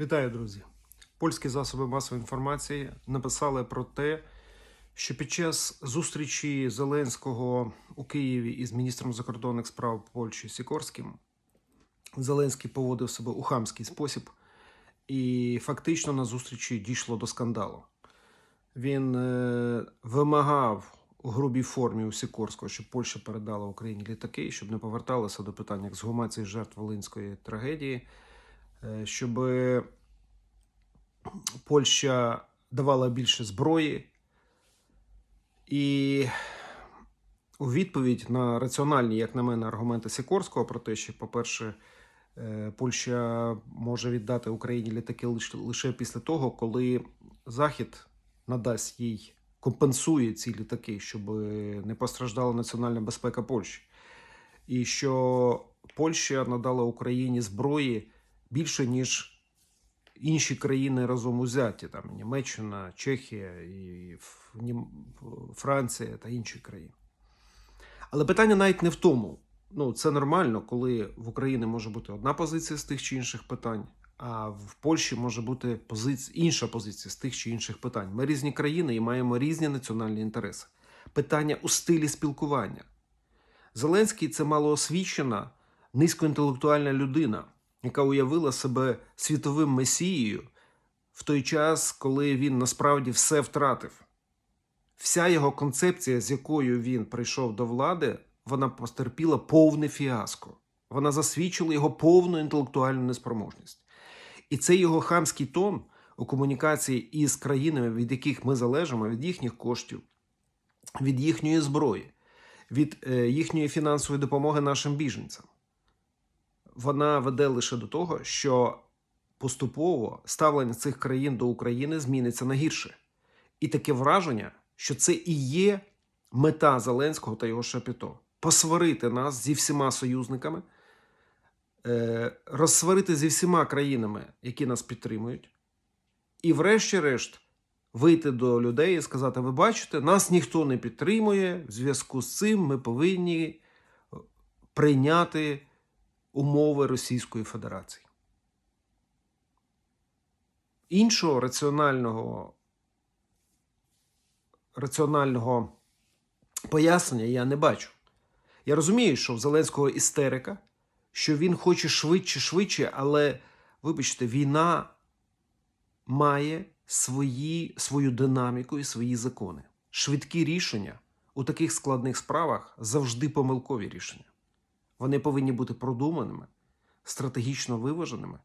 Вітаю, друзі! Польські засоби масової інформації написали про те, що під час зустрічі Зеленського у Києві із міністром закордонних справ Польщі Сікорським Зеленський поводив себе у хамський спосіб, і фактично на зустрічі дійшло до скандалу. Він е, вимагав у грубій формі у Сікорського, щоб Польща передала Україні літаки, щоб не поверталося до питання ексгумації жертв Волинської трагедії, щоб Польща давала більше зброї. І у відповідь на раціональні, як на мене, аргументи Сікорського про те, що, по-перше, е, Польща може віддати Україні літаки лише після того, коли Захід надасть їй, компенсує ці літаки, щоб не постраждала національна безпека Польщі. І що Польща надала Україні зброї більше, ніж інші країни разом узяті, там Німеччина, Чехія, і Франція та інші країни. Але питання навіть не в тому. Ну, це нормально, коли в Україні може бути одна позиція з тих чи інших питань, а в Польщі може бути позиція, інша позиція з тих чи інших питань. Ми різні країни і маємо різні національні інтереси. Питання у стилі спілкування. Зеленський це малоосвічена, низькоінтелектуальна людина, яка уявила себе світовим месією в той час, коли він насправді все втратив. Вся його концепція, з якою він прийшов до влади, вона постерпіла повне фіаско. Вона засвідчила його повну інтелектуальну неспроможність. І цей його хамський тон у комунікації із країнами, від яких ми залежимо, від їхніх коштів, від їхньої зброї, від е, їхньої фінансової допомоги нашим біженцям, вона веде лише до того, що поступово ставлення цих країн до України зміниться на гірше. І таке враження, що це і є мета Зеленського та його шапіто посварити нас зі всіма союзниками, е, розсварити зі всіма країнами, які нас підтримують, і, врешті-решт, вийти до людей і сказати: ви бачите, нас ніхто не підтримує. В зв'язку з цим ми повинні прийняти умови Російської Федерації. Іншого раціонального, раціонального пояснення я не бачу. Я розумію, що в Зеленського істерика, що він хоче швидше, швидше, але, вибачте, війна має свої, свою динаміку і свої закони. Швидкі рішення у таких складних справах завжди помилкові рішення. Вони повинні бути продуманими, стратегічно виваженими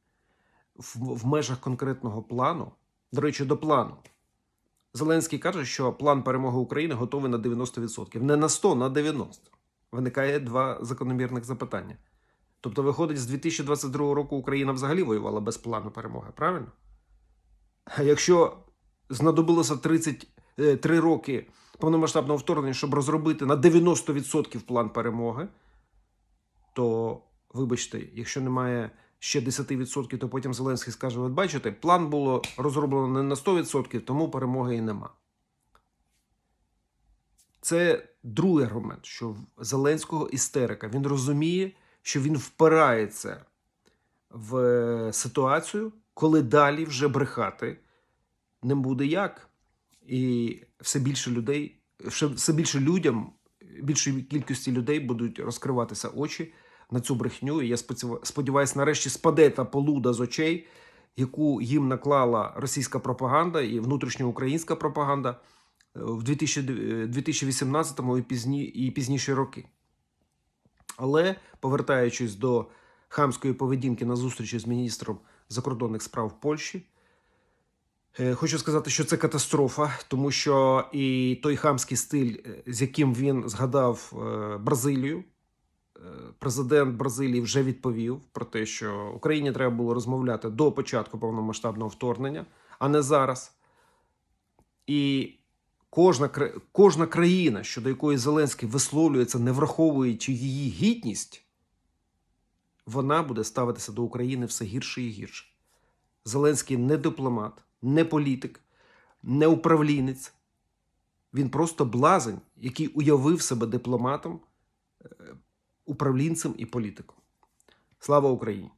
в, в межах конкретного плану. До речі, до плану. Зеленський каже, що план перемоги України готовий на 90%. Не на 100, на 90%. Виникає два закономірних запитання. Тобто, виходить, з 2022 року Україна взагалі воювала без плану перемоги, правильно? А якщо знадобилося 33 роки повномасштабного вторгнення, щоб розробити на 90% план перемоги, то, вибачте, якщо немає ще 10%, то потім Зеленський скаже: от бачите, план було розроблено не на 100%, тому перемоги і нема. Це другий аргумент, що в Зеленського істерика. Він розуміє, що він впирається в ситуацію, коли далі вже брехати не буде як. І все більше людей, все- більше людям, більшої кількості людей будуть розкриватися очі на цю брехню. І я сподіваюся, нарешті спаде та полуда з очей, яку їм наклала російська пропаганда і внутрішньоукраїнська пропаганда е, в 2000 2018 і, пізні, і пізніші роки. Але повертаючись до хамської поведінки на зустрічі з міністром закордонних справ Польщі, е, хочу сказати, що це катастрофа, тому що і той хамський стиль, е, з яким він згадав е, Бразилію, е, президент Бразилії вже відповів про те, що Україні треба було розмовляти до початку повномасштабного вторгнення, а не зараз. І кожна, кожна країна, щодо якої Зеленський висловлюється, не враховуючи її гідність, вона буде ставитися до України все гірше і гірше. Зеленський не дипломат, не політик, не управлінець. Він просто блазень, який уявив себе дипломатом, е, управлінцем і політиком. Слава Україні!